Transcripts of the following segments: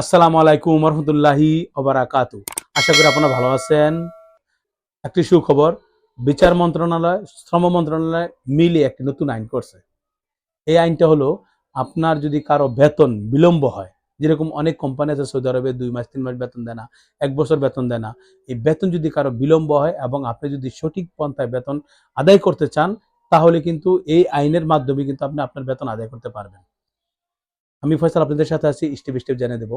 আসসালামু আলাইকুম রহমতুল্লাহি ওবারাকাতু। আশা করি আপনারা ভালো আছেন। একটি সুখবর, বিচার মন্ত্রণালয়, শ্রম মন্ত্রণালয় মিলে একটি নতুন আইন করছে। এই আইনটা হলো, আপনার যদি কারও বেতন বিলম্ব হয়, যেরকম অনেক কোম্পানি আছে সৌদি আরবে, দুই মাস, তিন মাস বেতন দেয় না, এক বছর বেতন দেয় না, এই বেতন যদি কারও বিলম্ব হয় এবং আপনি যদি সঠিক পন্থায় বেতন আদায় করতে চান, তাহলে কিন্তু এই আইনের মাধ্যমে কিন্তু আপনি আপনার বেতন আদায় করতে পারবেন। আমি ফয়সাল আপনাদের সাথে আছি স্টেপ স্টেপ জানিয়ে দেবো।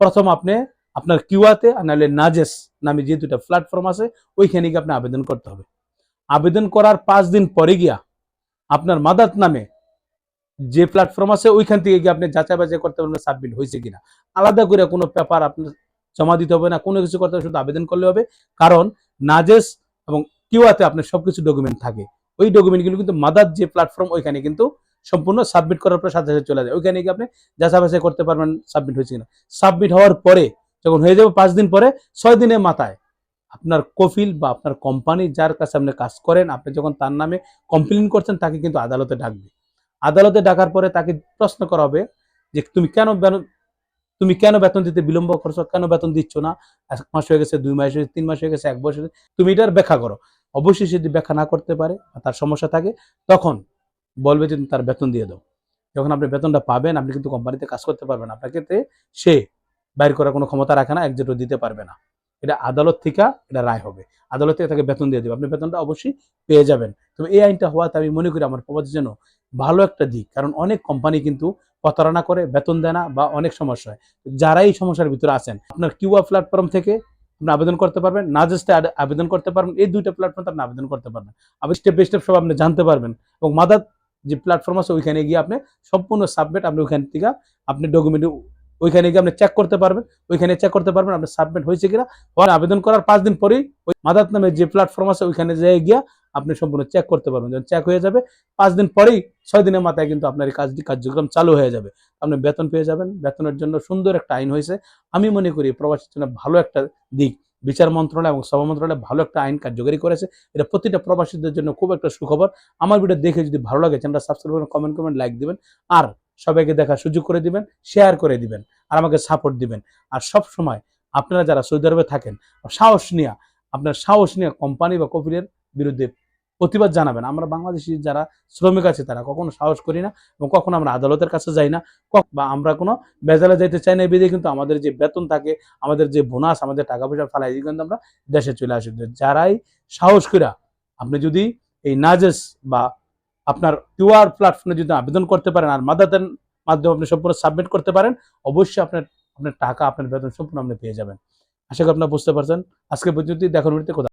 প্রথম আপনি আপনার কিউয়াতে আর নাহলে নাজেস নামে যে দুটা প্ল্যাটফর্ম আছে, ওইখানে গিয়ে আপনি আবেদন করতে হবে। আবেদন করার পাঁচ দিন পরে গিয়া আপনার মাদাত নামে যে প্ল্যাটফর্ম আছে, ওইখান থেকে গিয়ে আপনি যাচাই বাছাই করতে পারবেন সাবমিট হয়েছে কিনা। আলাদা করে কোনো পেপার আপনার জমা দিতে হবে না, কোনো কিছু করতে হবে, শুধু আবেদন করলে হবে। কারণ নাজেস এবং কিউয়াতে আপনার সবকিছু ডকুমেন্ট থাকে। ওই ডকুমেন্টগুলো কিন্তু মাদার যে প্ল্যাটফর্ম ওইখানে কিন্তু সম্পূর্ণ সাবমিট করার পর সাথে সাথে চলে যায়। ওইখানে গিয়ে আপনি যাচাই বাছাই করতে পারবেন সাবমিট হয়েছে কিনা। সাবমিট হওয়ার পরে যখন হয়ে যাবে পাঁচ দিন পরে, ছয় দিনের মাথায় আপনার কফিল বা আপনার কোম্পানি যার কাছে আপনি কাজ করেন, আপনি যখন তার নামে কমপ্লেন করছেন, তাকে কিন্তু আদালতে ডাকবে। আদালতে ডাকার পরে তাকে প্রশ্ন করা হবে যে, তুমি কেন তুমি কেন বেতন দিতে বিলম্ব করছ? কেন বেতন দিচ্ছ না? এক মাস হয়ে গেছে, দুই মাস হয়েছে তিন মাস হয়ে গেছে, এক বছর তুমি এটার ব্যাখ্যা করো। অবশ্যই যদি ব্যাখ্যা না করতে পারে তার সমস্যা থাকে, তখন বলবে যে তার বেতন দিয়ে দাও। যখন আপনি বেতনটা পাবেন, আপনি কিন্তু কোম্পানিতে কাজ করতে পারবেন। আপনাকে সে বাইর করার কোনো ক্ষমতা রাখে না, একজেটও দিতে পারবে না। এটা আদালত থেকে এটা রায় হবে। আদালত থেকে তাকে বেতন দিয়ে দেবে। আপনি বেতনটা অবশ্যই পেয়ে যাবেন। তবে এই আইনটা হওয়াতে আমি মনে করি আমার প্রবাসীর জন্য ভালো একটা দিক। কারণ অনেক কোম্পানি কিন্তু প্রতারণা করে, বেতন দেয় না বা অনেক সমস্যা হয়। যারা এই সমস্যার ভিতরে আছেন, আপনার কিউআর প্ল্যাটফর্ম থেকে আপনি আবেদন করতে পারবেন, নাজেস্টে আবেদন করতে পারবেন, এই দুইটা প্ল্যাটফর্ম আপনি আবেদন করতে পারবেন। আপনি স্টেপ বাই স্টেপ সব আপনি জানতে পারবেন এবং মাদার যে প্ল্যাটফর্ম আছে, ওইখানে গিয়ে আপনি সম্পূর্ণ সাবমিট আপনি ওইখান থেকে আপনি ডকুমেন্ট ওইখানে গিয়ে আপনি চেক করতে পারবেন। ওইখানে চেক করতে পারবেন আপনি সাবমিট হয়েছে কিনা। পরে আবেদন করার পাঁচ দিন পরেই ওই মাদাত নামে যে প্ল্যাটফর্ম আছে, ওইখানে যেয়ে গিয়া আপনি সম্পূর্ণ চেক করতে পারবেন। যখন চেক হয়ে যাবে, পাঁচ দিন পরেই ছয় দিনের মাথায় কিন্তু আপনার এই কাজটি কার্যক্রম চালু হয়ে যাবে। আপনি বেতন পেয়ে যাবেন। বেতনের জন্য সুন্দর একটা আইন হয়েছে। আমি মনে করি প্রবাসীর জন্য ভালো একটা দিক। বিচার মন্ত্রণালয় এবং সভা মন্ত্রণালয় ভালো একটা আইন কার্যকরী করেছে। এটা প্রতিটা প্রবাসীদের জন্য খুব একটা সুখবর। আমার ভিডিও দেখে যদি ভালো লাগে চ্যানেলটা সাবস্ক্রাইব করবেন কমেন্ট করবেন লাইক দিবেন, আর সবাইকে দেখার সুযোগ করে দিবেন শেয়ার করে দিবেন, আর আমাকে সাপোর্ট দিবেন। আর সব সময় আপনারা যারা সৌদি আরবে থাকেন, সাহস নিয়ে, আপনার সাহস নিয়ে কোম্পানি বা কপিলের বিরুদ্ধে প্রতিবাদ জানাবেন। আমরা বাংলাদেশি যারা শ্রমিক আছে, তারা কখনো সাহস করি না এবং কখনো আমরা আদালতের কাছে যাই না। বা আমরা কোনো বেজালে যাইতে চাই না বিধে কিন্তু আমাদের যে বেতন থাকে, আমাদের যে বোনাস, আমাদের টাকা পয়সা ফালাই দিয়ে কিন্তু আমরা দেশে চলে আসি। যারাই সাহস করা আপনি যদি এই নাজেস বা আপনার কিউআর প্ল্যাটফর্মে যদি আবেদন করতে পারেন আর মাদাতের মাধ্যমে আপনি সম্পূর্ণ সাবমিট করতে পারেন, অবশ্যই আপনার আপনার টাকা, আপনার বেতন সম্পূর্ণ আপনি পেয়ে যাবেন। আশা করি আপনারা বুঝতে পারছেন। আজকে পর্যন্ত দেখার কথা